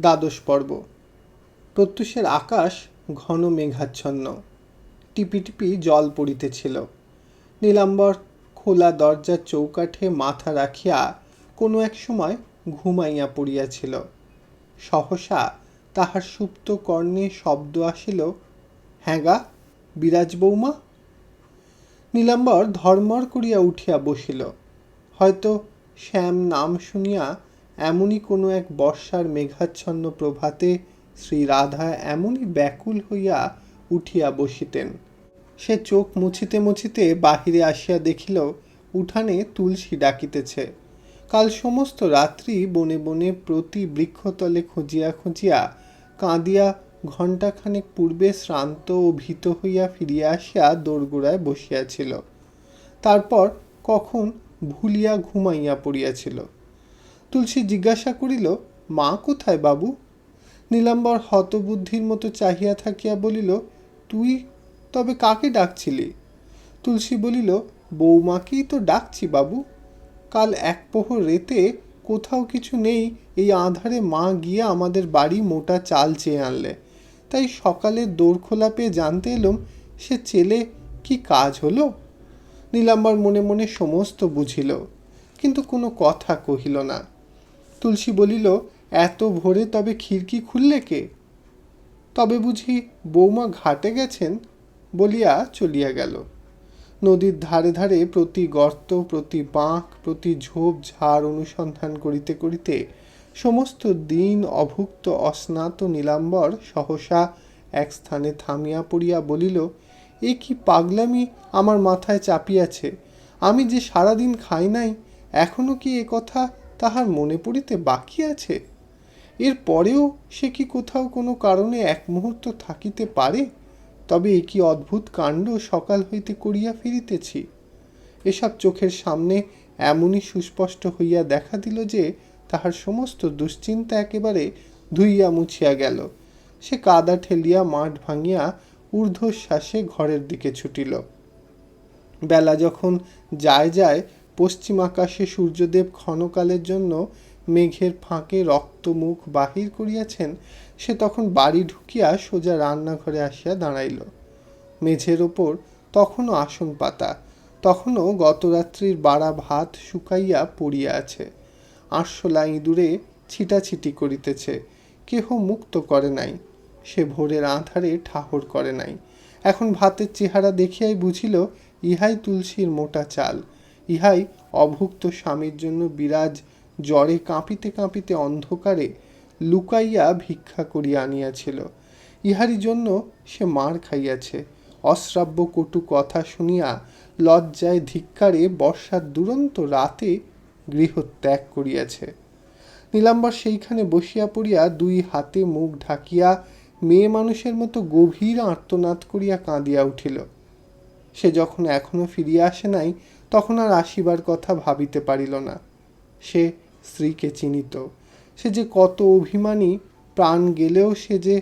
দ্বাদশ পর্ব। প্রত্যুষের আকাশ ঘন মেঘাচ্ছন্ন। টিপি টিপি জল পড়িতেছিল। নীলাম্বর খোলা দরজার চৌকাঠে মাথা রাখিয়া কোনো এক সময় ঘুমাইয়া পড়িয়াছিল। সহসা তাহার সুপ্ত কর্ণে শব্দ আসিল হ্যাঁ গা, বিরাজ বৌমা? নীলাম্বর ধর্মর করিয়া উঠিয়া বসিল। হয়তো শ্যাম নাম শুনিয়া এমনই কোনো এক বর্ষার মেঘাচ্ছন্ন প্রভাতে শ্রী রাধা এমনই ব্যাকুল হইয়া উঠিয়া বসিতেন। সে চোখ মুছিতে মুছিতে বাহিরে আসিয়া দেখিল, উঠানে তুলসী ডাকিতেছে। কাল সমস্ত রাত্রি বনে বনে প্রতি বৃক্ষতলে খুঁজিয়া খুঁজিয়া, কাঁদিয়া ঘণ্টাখানেক পূর্বে শ্রান্ত ও ভীত হইয়া ফিরিয়া আসিয়া দোরগোড়ায় বসিয়াছিল। তারপর কখন ভুলিয়া ঘুমাইয়া পড়িয়াছিল। তুলসী জিজ্ঞাসা করিল, মা কোথায় বাবু? নীলাম্বর হতবুদ্ধির মতো চাহিয়া থাকিয়া বলিল, তুই তবে কাকে ডাকছিলি? তুলসী বলিল বৌমাকেই তো ডাকছি বাবু। কাল এক প্রহর রেতে কোথাও কিছু নেই, এই আঁধারে মা গিয়ে আমাদের বাড়ি মোটা চাল চেয়ে আনলে। তাই সকালে দোর খোলা পেয়ে জানতে এলুম, সে ছেলে কি কাজ হলো? নীলাম্বর মনে মনে সমস্ত বুঝিল, কিন্তু কোনো কথা কহিল না। তুলসী বলিল, এত ভোরে তবে খিড়কি খুললে কে? তবে বুঝি বৌমা ঘাটে গেছেন? বলিয়া চলিয়া গেল। নদীর ধারে ধারে প্রতি গর্ত, প্রতি বাঁক, প্রতি ঝোপ ঝাড় অনুসন্ধান করিতে করিতে সমস্ত দিন অভুক্ত অস্নাত নীলাম্বর সহসা এক স্থানে থামিয়া পড়িয়া বলিল, এ কি পাগলামি আমার মাথায় চাপিয়াছে? আমি যে সারাদিন খাই নাই, এখনও কি এ কথা তাহার মনে পড়িতে বাকি আছে? এর পরেও সে কি কোথাও কোনো কারণে এক মুহূর্ত থাকিতে পারে? তবে এ কি অদ্ভুত কাণ্ড সকাল হইতে করিয়া ফিরিতেছি? এসব চোখের সামনে এমনই সুস্পষ্ট হইয়া দেখা দিল যে তাহার সমস্ত দুশ্চিন্তা একেবারে ধুইয়া মুছিয়া গেল। সে কাদা ঠেলিয়া মাঠ ভাঙিয়া ঊর্ধ্বশ্বাসে ঘরের দিকে ছুটিল। বেলা যখন যায় যায় পশ্চিম আকাশে সূর্যদেব ক্ষণকালের জন্য মেঘের ফাঁকে রক্ত মুখ বাহির করিয়াছেন, সে তখন বাড়ি ঢুকিয়া সোজা রান্নাঘরে আসিয়া দাঁড়াইল। মেঝের ওপর তখনও আসন পাতা, তখনও গতরাত্রির বাড়া ভাত শুকাইয়া পড়িয়া আছে। আরশোলা ইঁদুরে ছিটাছিটি করিতেছে, কেহ মুক্ত করে নাই। সে ভোরের আঁধারে ঠাহর করে নাই। এখন ভাতের চেহারা দেখিয়াই বুঝিল, ইহাই তুলসীর মোটা চাল। ইহাই অভুক্ত স্বামীর জন্য বিরাজ জ্বরে কাঁপিতে কাঁপিতে অন্ধকারে লুকাইয়া ভিক্ষা করিয়া আনিয়াছিল। ইহারই জন্য সে মার খাইয়াছে। অশ্রাব্য কটু কথা শুনিয়া লজ্জায় ধিক্কারে বর্ষার দুরন্ত রাতে গৃহ ত্যাগ করিয়াছে। নীলাম্বর সেইখানে বসিয়া পড়িয়া দুই হাতে মুখ ঢাকিয়া মেয়ে মানুষের মতো গভীর আর্তনাদ করিয়া কাঁদিয়া উঠিল। সে যখন এখনও ফিরিয়া আসে নাই তখন আর আসিবার কথা ভাবিতে পারিল না। সে স্ত্রীকে চিনিত। সে যে কত অভিমানী, প্রাণ গেলেও সে যে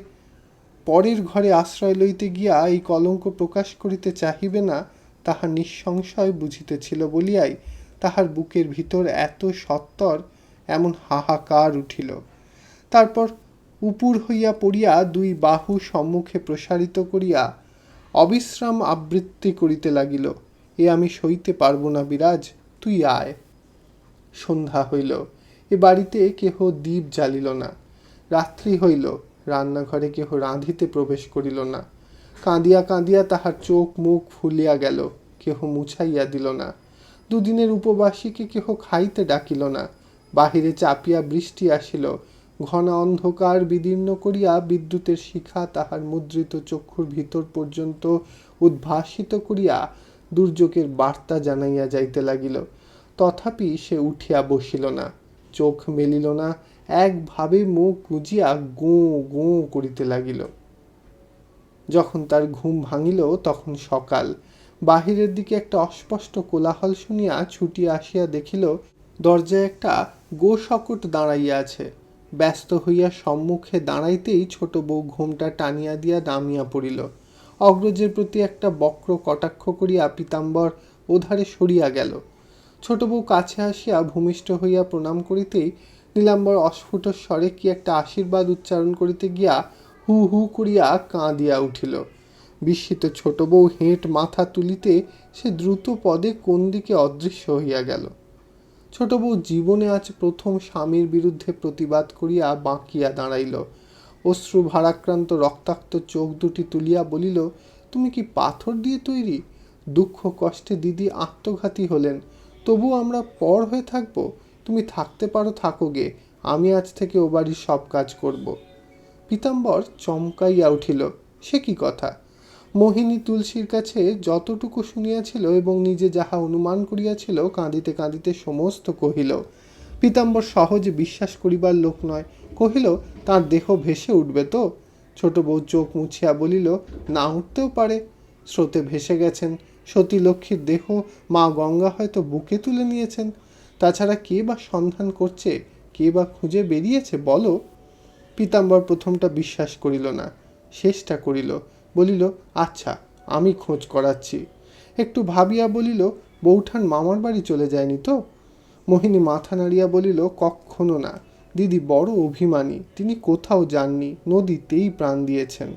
পরের ঘরে আশ্রয় লইতে গিয়া এই কলঙ্ক প্রকাশ করিতে চাহিবে না, তাহা নিঃসংশয় বুঝিতেছিল বলিয়াই তাহার বুকের ভিতর এত সত্তর, এমন হাহাকার উঠিল। তারপর উপুর হইয়া পড়িয়া দুই বাহু সম্মুখে প্রসারিত করিয়া অবিশ্রাম আবৃত্তি করিতে লাগিল। এ আমি সইতে পারব না বিরাজ, তুই আয়। সন্ধ্যা হইল, এ বাড়িতে কেহ দ্বীপ জ্বালিল না। রাত্রি হইল, রান্নাঘরে কেহ রাঁধিতে প্রবেশ করিল না। কাঁদিয়া কাঁদিয়া তাহার চোখ মুখ ফুলিয়া গেল, কেহ মুছাইয়া দিল না। দুদিনের উপবাসীকে কেহ খাইতে ডাকিল না। বাহিরে চাপিয়া বৃষ্টি আসিল, ঘন অন্ধকার বিদীর্ণ করিয়া বিদ্যুতের শিখা তাহার মুদ্রিত চক্ষুর ভিতর পর্যন্ত উদ্ভাসিত করিয়া দুর্যোগের বার্তা জানাইয়া যাইতে লাগিল। তথাপি সে উঠিয়া বসিল না, চোখ মেলিল না, একভাবে মুখ গুজিয়া গো গো করিতে লাগিল। যখন তার ঘুম ভাঙিল তখন সকাল। বাহিরের দিকে একটা অস্পষ্ট কোলাহল শুনিয়া ছুটিয়া আসিয়া দেখিল, দরজায় একটা গো শকট দাঁড়াইয়া আছে। ব্যস্ত হইয়া সম্মুখে দাঁড়াইতেই ছোট বউ ঘুমটা টানিয়া দিয়া নামিয়া পড়িল। অগ্রজের প্রতি একটা বক্র কটাক্ষ করিয়া পীতাম্বর ওধারে সরিয়া গেল। ছোট বউ কাছে আসিয়া ভূমিষ্ঠ হইয়া প্রণাম করিতেই নীলাম্বর অস্ফুট স্বরে কি একটা আশীর্বাদ উচ্চারণ করিতে গিয়া হু হু করিয়া কাঁদিয়া উঠিল। বিস্মিত ছোট বউ হেঁট মাথা তুলিতে সে দ্রুত পদে কোন দিকে অদৃশ্য হইয়া গেল। ছোট বউ জীবনে আজ প্রথম স্বামীর বিরুদ্ধে প্রতিবাদ করিয়া বাঁকিয়া দাঁড়াইল। অশ্রু ভারাক্রান্ত রক্তাক্ত চোখ দুটি তুলিয়া বলিল, তুমি কি পাথর দিয়ে তৈরি? দুঃখ কষ্টে দিদি আত্মঘাতী হলেন। তবু আমরা পর হয়ে থাকব। তুমি থাকতে পারো, থাকো গে। আমি আজ থেকে ও বাড়ির সব কাজ করব পীতাম্বর চমকাইয়া উঠিল, সে কি কথা? মোহিনী তুলসীর কাছে যতটুকু শুনিয়াছিল এবং নিজে যাহা অনুমান করিয়াছিল, কাঁদিতে কাঁদিতে সমস্ত কহিল, পীতাম্বর সহজে বিশ্বাস করিবার লোক নয়। কহিল তার দেহ ভেসে উঠবে তো? ছোট বউ চোখ মুছিয়া বলিল, না উঠতেও পারে। স্রোতে ভেসে গেছেন সতী লক্ষ্মীর দেহ। মা গঙ্গা হয়তো বুকে তুলে নিয়েছেন। তাছাড়া কে বা সন্ধান করছে? কে বা খুঁজে বেরিয়েছে? বলো। পিতাম্বর প্রথমটা বিশ্বাস করিল না, শেষটা করিল। বলিল আচ্ছা আমি খোঁজ করাচ্ছি। একটু ভাবিয়া বলিল, বৌঠান মামার বাড়ি চলে যায়নি তো? মোহিনী মাথা নাড়িয়া বলিল কক্ষণও না। দিদি বড় অভিমানী, তিনি কোথাও যাননি, নদীতেই প্রাণ দিয়েছেন।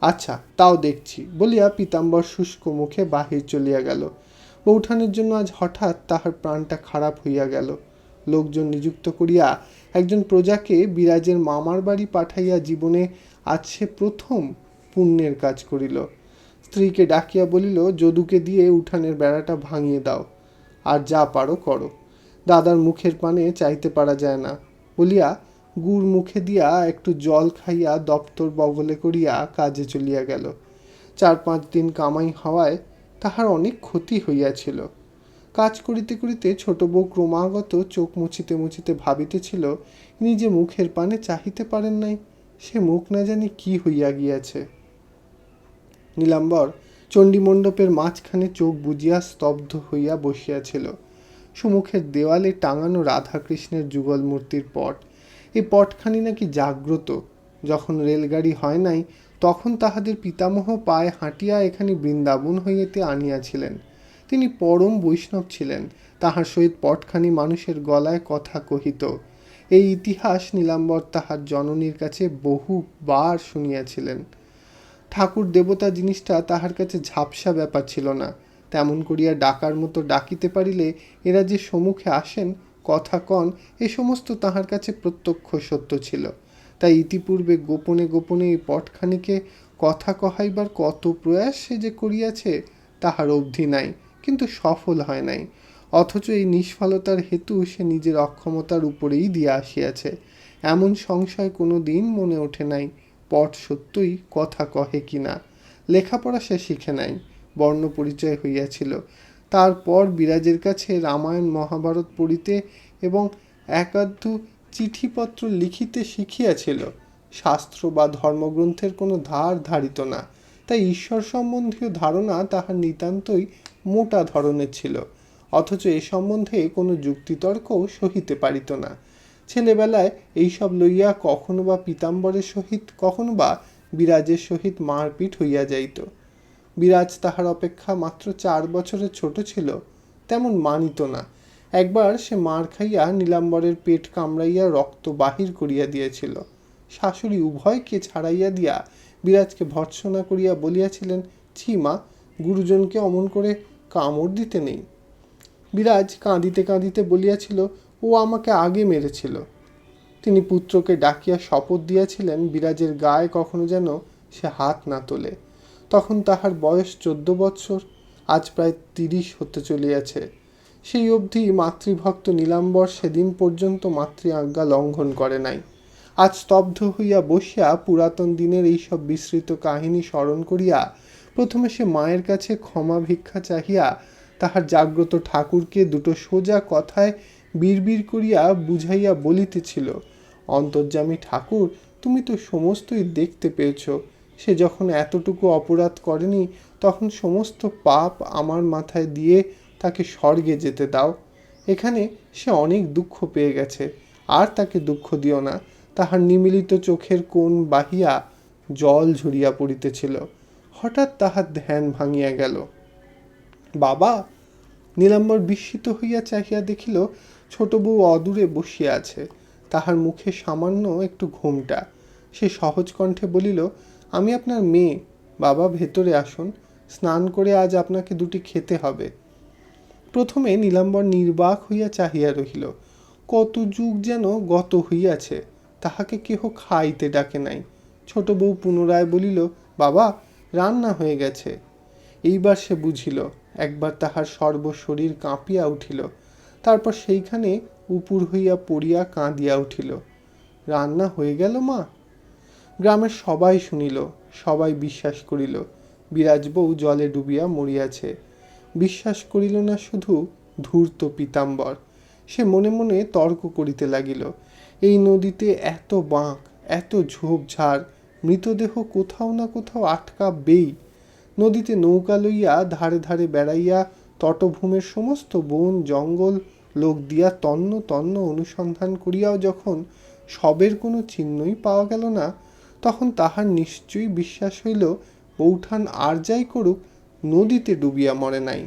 আচ্ছা তাও দেখছি, বলিয়া পিতাম্বর শুষ্ক মুখে বাহির চলিয়া গেল। বৌঠানের জন্য আজ হঠাৎ তাহার প্রাণটা খারাপ হইয়া গেল। লোকজন নিযুক্ত করিয়া একজন প্রজাকে বিরাজের মামার বাড়ি পাঠাইয়া জীবনে আজ সে প্রথম পুণ্যের কাজ করিল। স্ত্রীকে ডাকিয়া বলিল, যদুকে দিয়ে উঠানের বেড়াটা ভাঙিয়ে দাও, আর যা পারো করো। দাদার মুখের পানে চাইতে পারা যায় না। বলিয়া গুড় মুখে দিয়া একটু জল খাইয়া দপ্তর বগলে করিয়া কাজে চলিয়া গেল। চার পাঁচ দিন কামাই হওয়ায় তাহার অনেক ক্ষতি হইয়াছিল। কাজ করিতে করিতে ছোট বউ ক্রমাগত চোখ মুছিতে মুছিতে ভাবিতেছিল নিজে মুখের পানে চাহিতে পারেন নাই, সে মুখ না জানি কি হইয়া গিয়াছে। নীলাম্বর চণ্ডীমণ্ডপের মাঝখানে চোখ বুজিয়া স্তব্ধ হইয়া বসিয়াছিল। সুমুখের দেওয়ালে টাঙানো রাধাকৃষ্ণের যুগল মূর্তির পট। এই পটখানি নাকি জাগ্রত। যখন রেলগাড়ি হয় নাই, তখন তাহাদের পিতামহ পায়ে হাঁটিয়া এখানে বৃন্দাবন হইতে আনিয়াছিলেন। তিনি পরম বৈষ্ণব ছিলেন। তাহার সহিত পটখানি মানুষের গলায় কথা কহিত। এই ইতিহাস নীলাম্বর তাহার জননীর কাছে বহুবার শুনিয়াছিলেন। ঠাকুর দেবতা জিনিসটা তাহার কাছে ঝাপসা ব্যাপার ছিল না। তেমন করিয়া ডাকার মতো ডাকিতে পারিলে এরা যে সম্মুখে আসেন কথা কন, এ সমস্ত তাহার কাছে প্রত্যক্ষ সত্য ছিল। তাই ইতিপূর্বে গোপনে গোপনে এই পটখানিকে কথা কহাইবার কত প্রয়াস সে যে করিয়াছে, তাহার অবধি নাই, কিন্তু সফল হয় নাই। অথচ এই নিষ্ফলতার হেতু সে নিজের অক্ষমতার উপরেই দিয়া আসিয়াছে। এমন সংশয় কোনো দিন মনে ওঠে নাই, পট সত্যই কথা কহে কিনা, লেখাপড়া সে শিখে নাই। বর্ণ পরিচয় হইয়াছিল। তারপর বিরাজের কাছে রামায়ণ মহাভারত পড়িতে এবং একাধ চিঠিপত্র লিখিতে শিখিয়াছিল। শাস্ত্র বা ধর্মগ্রন্থের কোনো ধার ধারিত না। তাই ঈশ্বর সম্বন্ধীয় ধারণা তাহার নিতান্তই মোটা ধরনের ছিল। অথচ এ সম্বন্ধে কোনো যুক্তিতর্কও সহিতে পারিত না। ছেলেবেলায় এইসব লইয়া কখনো বা পীতাম্বরের সহিত, কখনো বা বিরাজের সহিত মারপিট হইয়া যাইত। বিরাজ তাহার অপেক্ষা মাত্র চার বছরের ছোট ছিল, তেমন মানিত না। একবার সে মার খাইয়া নীলাম্বরের পেট কামড়াইয়া রক্ত বাহির করিয়া দিয়েছিল। শাশুড়ি উভয়কে ছাড়াইয়া দিয়া বিরাজকে ভর্ৎসনা করিয়া বলিয়াছিলেন, ছি মা, গুরুজনকে অমন করে কামড় দিতে নেই। বিরাজ কাঁদিতে কাঁদিতে বলিয়াছিল, ও আমাকে আগে মেরেছিল। তিনি পুত্রকে ডাকিয়া শপথ দিয়াছিলেন, বিরাজের গায়ে কখনো যেন সে হাত না তোলে। তখন তাহার বয়স চোদ্দ বৎসর, আজ প্রায় তিরিশ হতে চলিয়াছে। সেই অবধি মাতৃভক্ত নীলাম্বর সেদিন পর্যন্ত মাতৃ আজ্ঞা লঙ্ঘন করে নাই। আজ স্তব্ধ হইয়া বসিয়া পুরাতন দিনের এইসব বিস্তৃত কাহিনী স্মরণ করিয়া প্রথমে সে মায়ের কাছে ক্ষমা ভিক্ষা চাহিয়া তাহার জাগ্রত ঠাকুরকে দুটো সোজা কথায় বিড়বিড় করিয়া বুঝাইয়া বলিতেছিল, অন্তর্যামী ঠাকুর, তুমি তো সমস্তই দেখতে পেয়েছ। সে যখন এতটুকু অপরাধ করেনি, তখন সমস্ত পাপ আমার মাথায় দিয়ে তাকে স্বর্গে যেতে দাও। এখানে সে অনেক দুঃখ পেয়ে গেছে। আর তাকে দুঃখ দিও না। তাহার নিমিলিত চোখের কোণ বাহিয়া জল ঝরিয়া পড়িতেছিল। হঠাৎ তাহার ধ্যান ভাঙিয়া গেল। বাবা! নীলাম্বর বিস্মিত হইয়া চাহিয়া দেখিল, ছোট বউ অদূরে বসিয়া আছে। তাহার মুখে সামান্য একটু ঘোমটা। সে সহজ কণ্ঠে বলিল আমি আপনার মেয়ে। বাবা ভেতরে আসুন। স্নান করে আজ আপনাকে দুটি খেতে হবে। প্রথমে নীলাম্বর নির্বাক হইয়া চাহিয়া রহিল। কত যুগ যেন গত হইয়াছে, তাহাকে কেহ খাইতে ডাকে নাই। ছোট বউ পুনরায় বলিল, বাবা, রান্না হয়ে গেছে। এইবার সে বুঝিল, একবার তাহার সর্বশরীর কাঁপিয়া উঠিল। তারপর সেইখানে উপুর হইয়া পড়িয়া কাঁদিয়া উঠিল। রান্না হয়ে গেল মা? গ্রামের সবাই শুনিল, সবাই বিশ্বাস করিল। বিরাজ বউ জলে ডুবিয়া মরিয়াছে। বিশ্বাস করিল না শুধু ধূর্ত পীতাম্বর, সে মনে মনে তর্ক করিতে লাগিল। এই নদীতে এত বাঁক, এত ঝোপঝাড়, মৃতদেহ কোথাও না কোথাও আটকাবেই। নদীতে নৌকা লইয়া ধারে ধারে বেড়াইয়া তটভূমের সমস্ত বন, জঙ্গল, লোক দিয়া তন্ন তন্ন অনুসন্ধান করিয়াও যখন সবের কোনো চিহ্নই পাওয়া গেল না তখন তাহার নিশ্চয়ই বিশ্বাস হইল বৌঠান আর যাই করুক, নদীতে ডুবিয়া মরে নাই।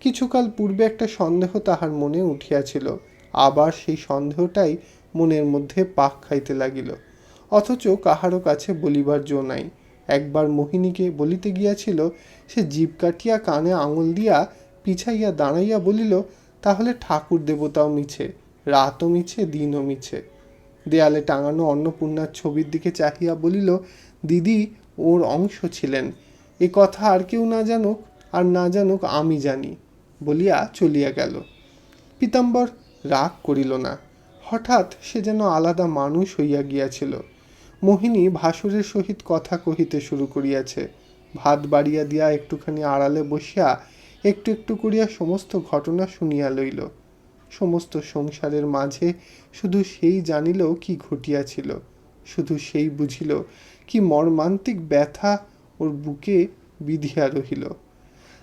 কিছুকাল পূর্বে একটা সন্দেহ তাহার মনে উঠিয়াছিল, আবার সেই সন্দেহটাই মনের মধ্যে পাক খাইতে লাগিল। অথচ কাহারও কাছে বলিবার জো নাই। একবার মোহিনীকে বলিতে গিয়াছিল, সে জীব কাটিয়া কানে আঙুল দিয়া পিছাইয়া দাঁড়াইয়া বলিল, তাহলে ঠাকুর দেবতাও মিছে, রাতও মিছে, দিনও মিছে। দেয়ালে টাঙানো অন্নপূর্ণার ছবির দিকে চাহিয়া বলিল, দিদি, ওর অংশ ছিলেন। এ কথা আর কেউ না জানুক, আর না জানুক আমি জানি। বলিয়া চলিয়া গেল। পীতাম্বর রাগ করিল না। হঠাৎ সে যেন আলাদা মানুষ হইয়া গিয়াছিল। মোহিনী ভাসুরের সহিত কথা কহিতে শুরু করিয়াছে। ভাত বাড়িয়া দিয়া একটুখানি আড়ালে বসিয়া একটু একটু করিয়া সমস্ত ঘটনা শুনিয়া লইল। সমস্ত সংসারের মাঝে শুধু সেই জানিল কি ঘটিয়াছিল, শুধু সেই বুঝিল কি মর্মান্তিক ব্যথা ওর বুকে বিধিয়া রহিল।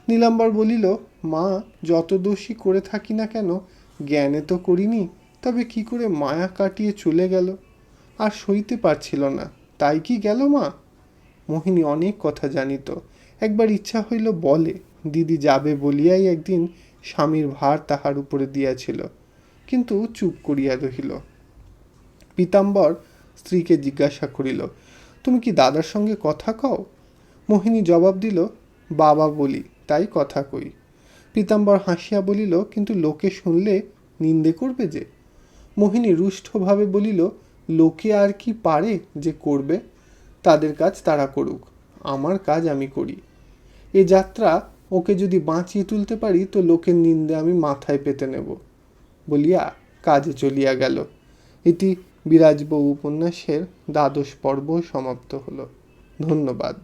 নীলাম্বর বলিল, মা, যত দোষী করে থাকি না কেন, জ্ঞানে তো করিনি, তবে কি করে মায়া কাটিয়ে চলে গেল? আর সইতে পারছিল না, তাই কি গেল মা? মোহিনী অনেক কথা জানিত। একবার ইচ্ছা হইল বলে, দিদি যাবে বলিয়াই একদিন স্বামীর ভার তাহার উপরে দিয়াছিল, কিন্তু চুপ করিয়া রহিল। পীতাম্বর স্ত্রীকে জিজ্ঞাসা করিল, তুমি কি দাদার সঙ্গে কথা কও? মোহিনী জবাব দিল, বাবা বলি, তাই কথা কই। পীতাম্বর হাসিয়া বলিল, কিন্তু লোকে শুনলে নিন্দে করবে যে? মোহিনী রুষ্টভাবে বলিল, লোকে আর কি পারে যে করবে? তাদের কাজ তারা করুক, আমার কাজ আমি করি। এ যাত্রা ওকে যদি বাঁচিয়ে তুলতে পারি, তো লোকের নিন্দে আমি মাথায় পেতে নেব। বলিয়া কাজে চলিয়া গেল। এটি বিরাজবউ উপন্যাসের দ্বাদশ পর্ব সমাপ্ত হলো। ধন্যবাদ।